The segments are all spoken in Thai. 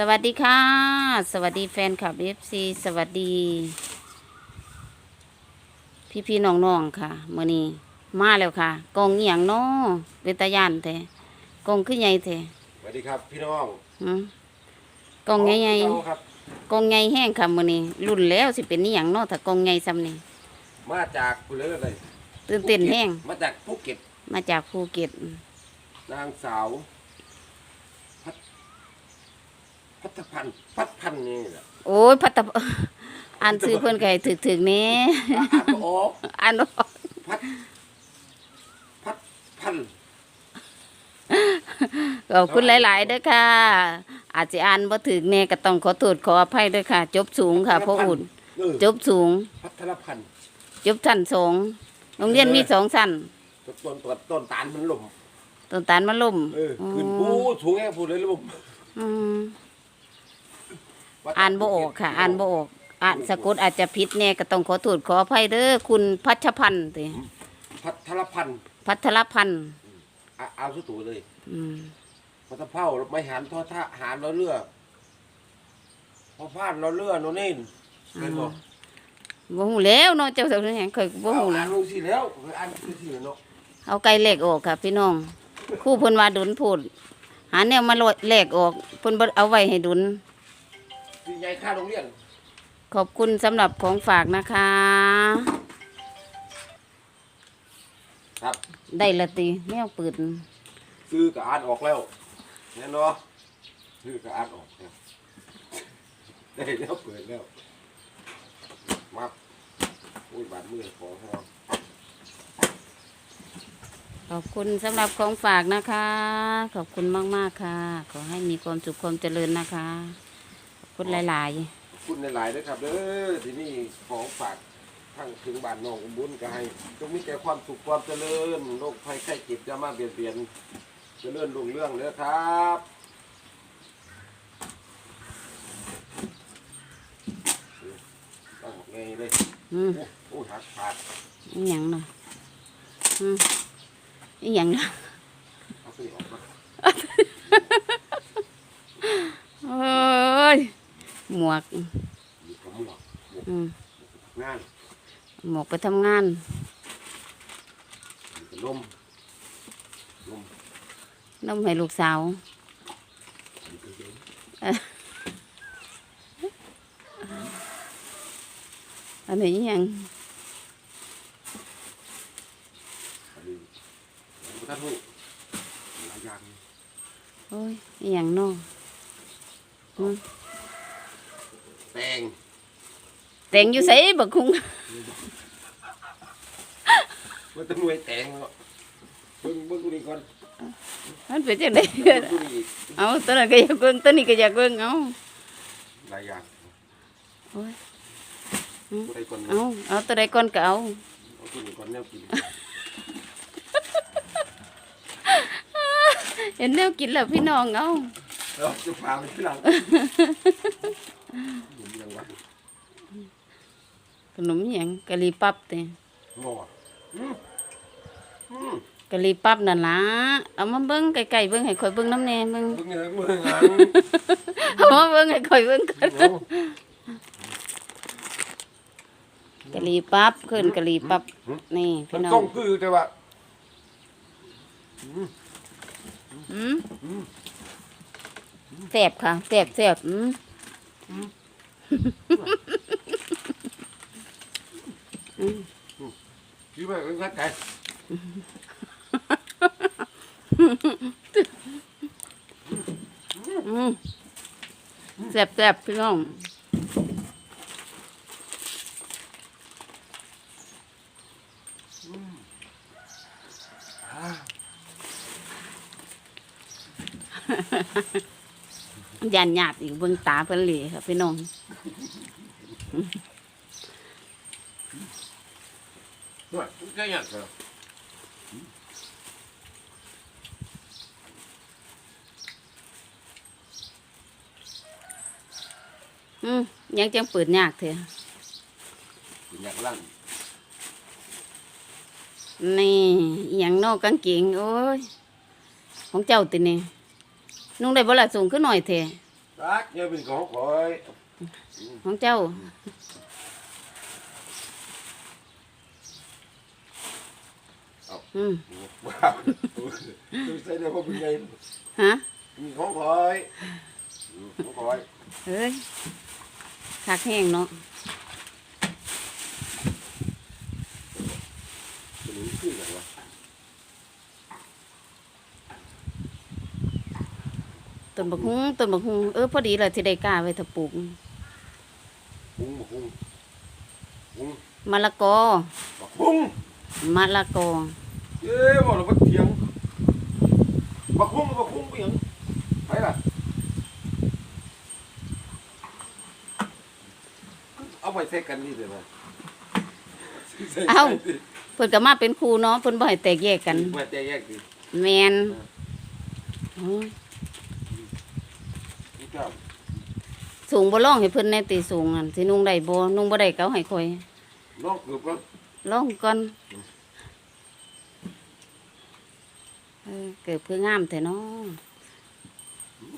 สวัสดีค่ะ สวัสดีแฟนคลับเอฟซีสวัสดี พี่พี่ๆน้องๆค่ะมื่อนี้มาแล้วค่ะ กองอหย่างน้อเวตายานแท้กองขึ้นใหญ่แท้สวัสดีครับพี่น้องหืมกองใหญ่เราครับๆกองใหญ่แห้งค่ะมื่อนี้รุ่นแล้วสิเป็นนี่อหย่างน้อถ้ากองใหญ่ซ้ำนี่มาจากกุเลเลยตื่นเต้นแห้งมาจากภูเก็ตมาจากภูเก็ตนางสาวพัด พัฒพันธ์พัดพันธ์นี่แหละโอ้ยพัตตาอ่านซื้อเพิ่นไก่ถึกถึกๆแหนี้อ่านบ่ออกอ่านบ่ออกพัดพัดพันธ์ ขอบคุณหลายๆเด้อค่ะ อาจจะอ่านบ่ถึกแน่ก็ต้องขอโทษขออภัยด้วยค่ะ จบสูงค่ะพ่ออุ่น เออจบสูง พัทรพันธ์จบชั้นสองโรงเรียนมีสองชั้นต้นต้นต้นตาลมันหล่มต้นตาลมะล่มเออขึ้นปูสูงแค่พูดเลยหล่มอืม อ่านบ่ออกค่ะ อ่านบ่ออกอ่านสะกดอาจจะผิดแน่ก็ต้องขอโทษขออภัยเด้อคุณพัชพันธ์ติพัทรพันธ์พัทรพันธ์อะเอาสุดตัวเลยอืมพัทเผาไม่หันทอท่าหารเราเลือพอพลาดเราเลือโน่นนี่เห็นบ่บ่ฮู้แล้วเนาะเจ้าสักหยังเคยบ่ฮู้เอาแล้อ่าวนลงสิแล้วอ่านคือสิเนาะเอาไก่เลขออกค่ะ พี่น้องครู่เพิ่นว่าดุนพูด หาแนวมาแลกออกเพิ่นบ่เอาไว้ให้ดุน สิใหญ่ค่าโรงเรียน ขอบคุณสำหรับของฝากนะคะ ครับ ได้ละติแมวปืนซื้อกับอ่านออกแล้วแน่นอนซื้อกับอ่านออกแล้วได้แล้วเปิดแล้วมาอุ้ยบาดมือของเราขอบคุณสำหรับของฝากนะคะ ขอบคุณมาก ๆ ค่ะ ขอให้มีความสุขความเจริญนะคะขอบ คุณหลายขอบคุณหลายๆนะครับเด้อที่นี่ของฝากทั้งถึงบ้านน้องอุบุญก็ให้จงมีแต่ความสุขความเจริญโรคภัยไข้เจ็บจะมาเบียดเบียนเจริญรุ่งเรื่องเด้อครับตั้งไงเลยๆ อืมโอ้โอ้หักขาดอีหยังเนาะอืมอีหยังเนาะเอาไปออกมา โอ้ย หมวกอยู่กับหมวกหมวกอืมงานหมวกไปทำงานอยู่กับลมลมน้ำให้ลูกสาวอยู่กับลมอันนี้อีหยังอันนี้ผมก็ทุกหลายอย่างโอ้ยอีหยังเนาะอืม แตง แต่งอยู่ไสบักคุงมันต้องหน่วยแตงเนาะเบิ่งเบิ่งตัวนี้ก่อนมันเป็นจังได๋เบิ่งตัวนี้อีกเอาตัวนั้นก็อยากเบิ่งตัวนี้ก็อยากเบิ่งเอาหลายอย่างโอ้ยตัวใดก่อนเอาเอาตัวใดก่อนก็เอาเอาตัวนี้ก่อนแนวกินเห็นแนวกินแล้วพี่น้องเอา เราจะพาไปที่หลัง ยังวะ ขนมอิหยังกะหรี่ปั๊บเต้หม้ออืมอืมกะหรี่ปั๊บนั่นล่ะเอามาเบิ่งไกลๆเบิ่งให้ข่อยเบิ่งน้ำแน่เบิ่งเบิ่งเงินเบิ่งงานเอามาเบิ่งให้ข่อยเบิ่งก่อนเอากะหรี่ปั๊บขึ้นกะหรี่ปั๊บนี่มัพี่นน้อต้องงคือแต่ว่าอืมแซ่บค่ะแซ่บแซ่บอืม คิดว่าเป็นไงอืมแซ่บแซ่บพี่น้องยันหยาดอีกเบิ่งตาเพิ่นเหลค่ะพี่น้อง ด้วยแค่ยังเหรออืมยังจังเปิดยากเถอะอยากลั่นนี่อหย่างนอกกางเกงโอ้ย ของเจ้าตินี่นุ่งได้บ่ละสูงขึ้นหน่อยเถอะรักเนี่ยเป็นของข่อย ของเจ้า อืมว้าวใส่ได้เพราะเป็นไงฮะมีของข่อยอืมของข่อยเฮ้ยคักแห้งเนาะตัวนี้คืออะไรวะต้นบักฮุ้งต้นบักฮุ้งเออพอดีเลยที่ได้กล้าไว้ถ้าปลูกพุงพุงพุงมะละกอบักพุงมะละกอ เย้บอกเราบักเถียงบักพุงบักพุงเปียงไปล่ะเอาไปเทกันนี่เลยนะเอ้าเพิ่นก็มาเป็นครูเนาะเพิ่นบ่ให้แตกแยกกันมาแต่แยกดิแมนโอ้ยนี่ครับสูงบ่ร้องให้เพิ่นแน่ติสูงนั่นสินุ่งได้บ่นุ่งบ่ได้ก็เอาให้ข่อยน้องเกือบก็ร้องก่อน เออเกิดเพื่องามแต่น้อง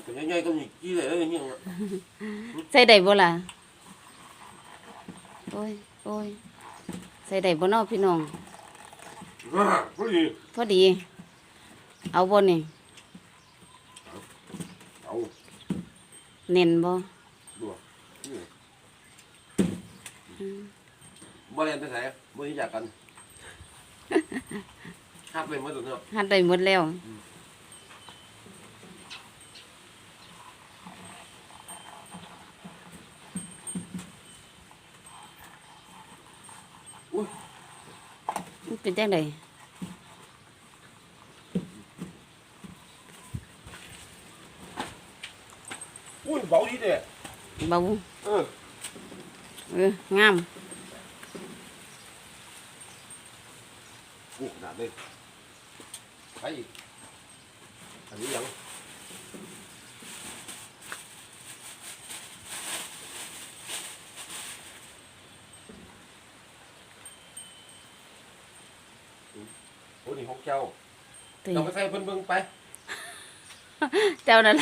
แต่ยังไงก็มีกี่เลยอย่างเงี้ยใส่ได้บ่ล่ะโอ้ยโอ้ยใส่ได้บ่เนาะพี่น้องอ่าพอดีพอดี เอาบ่นี่เอาเน้นบ่ดูนี่บ่เรียนไปไหนบ่รู้จักกัน ฮับเลยมาตัวเนาะหัดได้หมดแล้ว อุ้ยมันเป็นจังไดอุ้ยเบาดีเด้เบาเออเอองามโอ้ห นาดเลยไปอีกอันนี้ยังโอ้นี่ของเจ้าติเราไปใส่เพิ่นเบิ่งไปเจ้านั่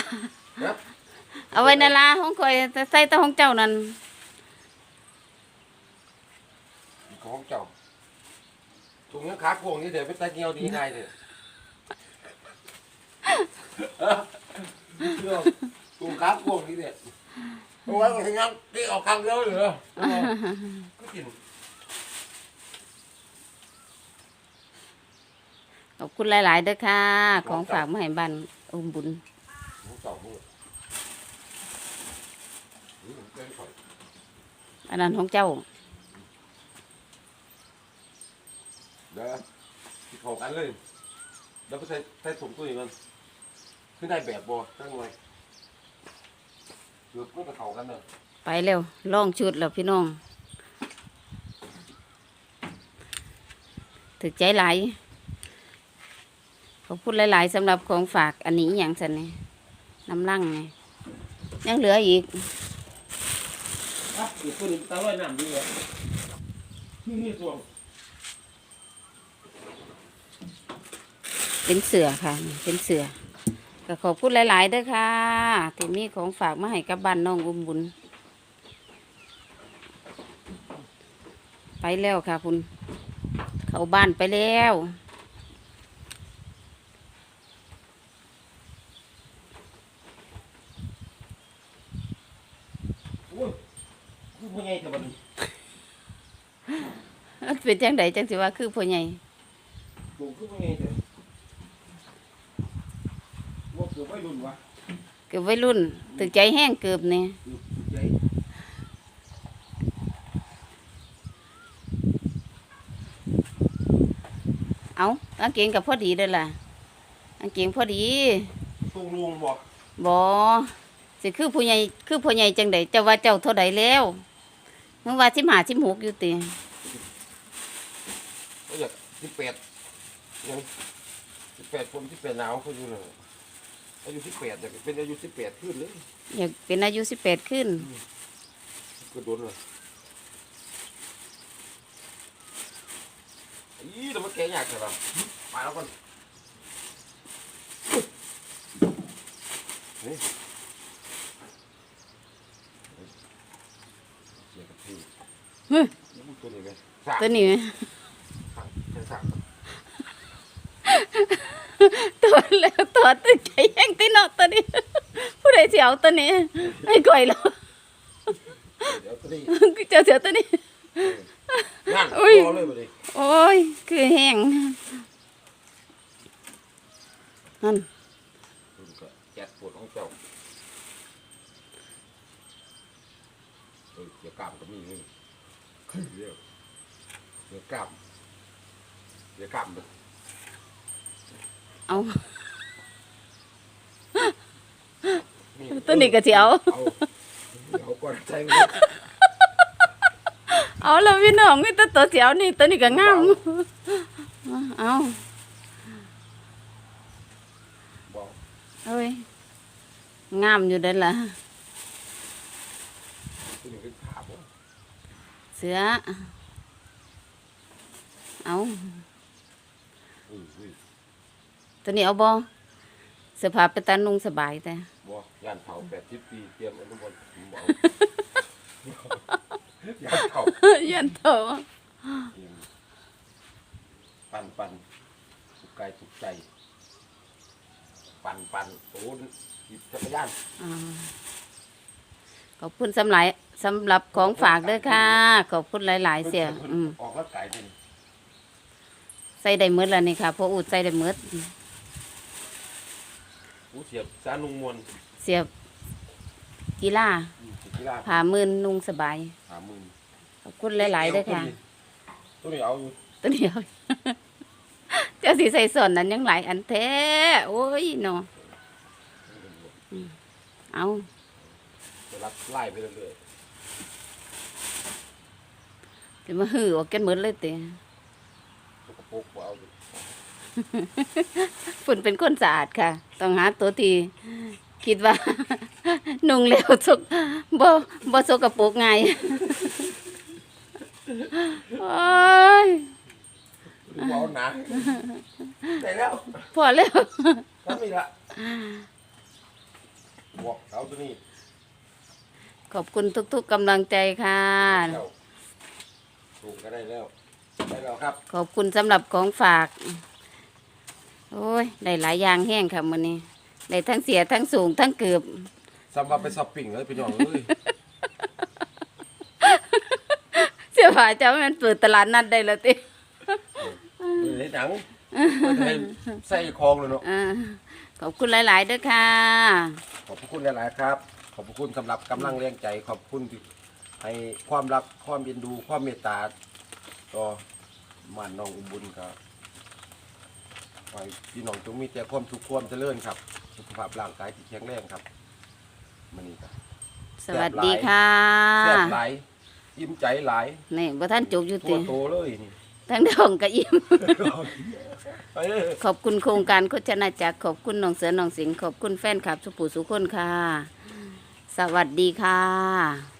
นล่ะนะเอาไว้นั่นล่ะของข่อยแต่ใส่แต่ของเจ้านั่นของเจ้าตรงนี้ขาโค้งนี่เดี๋ยเกียวดีง่ายเลยเรื่องตรงขาโค้งนี่ยเอาไว้ก็ยังตีออกข้างเดียวเหรอก็กินขอบคุณหลายๆเด้อค่ะ ของฝากมาให้บ้านอุ้มบุญของเจ้ามืออืมเกินข่อยอันนั้นของเจ้าเด้อที่เข้ากันเลยแล้วไปใส่ใส่ถุงตู้อีกมัน ขึ้นได้แบบบ่ตั้งไว้เกือบก็จะเข้ากันเนอะไปเร็วล่องชุดแล้วพี่น้องถึกใจหลายขอบคุณหลาย ๆสำหรับของฝากอันนี้อหย่างสันนี่น้ำลั่งไงยังเหลืออีกอะอีกตัวหนึงตาลอยน้ำดีเลยนี่นี่ส่วนเป็นเสือค่ะเป็นเสือ ก็ขอบคุณหลาย ๆเด้อค่ะที่มีของฝากมาให้กับบ้านน้องอุ้มบุญ ไปแล้วค่ะคุณ เข้าบ้านไปแล้วโอ้ยคือพ่อใหญ่แต่บัดนี้มันเป็นจังไดจังสิว่าคือพ่อใหญ่ ปลูกคือพ่อใหญ่แต่ ว่าเกือบไม่รุ่นวะเกือบวัยรุ่นถึกใจแห้งเกือบเนี่ยเกือบใหญ่เอากางเกงกับพอดีเด้อล่ะกางเกงพอดีตรงลุงบอกบอสิคือผู้ใหญ่คือพ่อใหญ่จังไดเจ้าว่าเจ้าเท่าใดแล้วเมื่อว่าสิบห้าสิบหกอยู่ติก็อยากสิบแปดยังสิบแปดผมสิบแปดหนาวเขาอยู่เลย อายุสิบแปดอยากเป็นอายุสิบแปดขึ้นเลยอยากเป็นอายุสิบแปดขึ้น ก็โดนเลยอีแต่ว่าแกอยากใช่ปะไปแล้วก่อนเฮ้ยเสียกับพี่เฮ้ยตัวนี้ไงตัวนี้ไง ตัวแล้วตัวตึกใจแห้งตีนอตัวนี้ ผู้ใดเสียวตัวนี้ไอ้ก่อยแล้วเดี๋ยวตัวนี้เจ้าเสียวตัวนี้นั่นอุ้ยรอเลยบ่ดิโอ้ย คือแห้งนั่นคุณก็แจกปวดของเจ้าเออเกี่ยวกล้ามก็มีนี่เดี๋ยวเกี่ยวกล้ามเกี่ยวกล้ามเลย เอานี่ตัวนี้ก็เสียวเอาเอาก่อนใจมันเอาแล้วพี่น้องมีแต่ตัวเสียวนี่ตัวนี้ก็งามเอาบอกเอ้ยงามอยู่เด้อล่ะตัวนี้เป็นขาบ่เสือเอาอุ้ยอุ้ย ตัวนี้เอาบ่เสื้อผ้าไปตานุ่งสบายแต่บอกยานเผาแปดสิบปีเตรียมอนุบาลบอกยานเผายันโตเตรียมปันปันสุกกายสุกใจ ปันปันโอ้หยิบจักรยาน อ่าขอบคุณสำหรับสำหรับของฝากเด้อค่ะ ขอบคุณหลาย ๆ เสียอืมออกแล้วไก่เป็นใส่ได้หมดแล้วนี่ค่ะพออูดใส่ได้หมด อู้เสียบสานุงมวลเสียบกีฬาอืมสิกีฬาผ่ามืนนุ่งสบายหาหมื่นขอบคุณหลายๆเด้อค่ะ ตัวนี้เอาอยู่ตัวเดียว เจ้าสีใส่ส่วนนั้นยังหลายอันแท้ โอ้ยเนาะเอาจะรับไล่ไปเรื่อยจะมาหือออกกันหมดเลยเตะๆสกปรกบ่เอาอยู่ ฝุ่นเป็นคนสะอาดค่ะ ต้องหาตัวที่คิดว่า นุ่งแล้วสกบ่บ่สกปรกง่ายโอ้ยดูเอาหนาได้แล้วพอแล้วทำนี่ละบอกเอาตัวนี้ ขอบคุณทุกๆกำลังใจค่ะเจ้าถูกก็ได้แล้วได้แล้วครับ ขอบคุณสำหรับของฝาก โอ้ยได้หลายอย่างแห้งค่ะมื้อนี้ได้ทั้งเสียทั้งสูงทั้งเกือบสำหรับไปช้อปปิ้งเลยพี่น้องเอ้ยเสื้อผ้าเจ้ามันเปิดตลาดนัดได้แล้วติเปิดในหนังเปิดให้ใส่คลองเลยเนาะ อ่าขอบคุณหลาย ๆเด้อค่ะ ขอบพระคุณหลาย ๆ ครับ ขอบพระคุณสำหรับกำลังแรงใจ ขอบคุณที่ให้ความรัก ความเอ็นดู ความเมตตา ต่อม่านน้องอุบุญครับ ขอให้พี่น้องจงมีแต่ความสุขความเจริญครับ สุขภาพร่างกายที่แข็งแรงครับมันนี่ครับ สวัสดีค่ะแซ่บหลายยิ้มใจหลายนี่บ่ท่านจบอยู่ตัติวโตเลยนี่ ทั้งดองกับอิ่มไปเลยขอบคุณโครงการโฆษณาจักรขอบคุณน้องเสือน้องสิงห์ขอบคุณแฟนคลับสุปูสุคนค่ะ สวัสดีค่ะ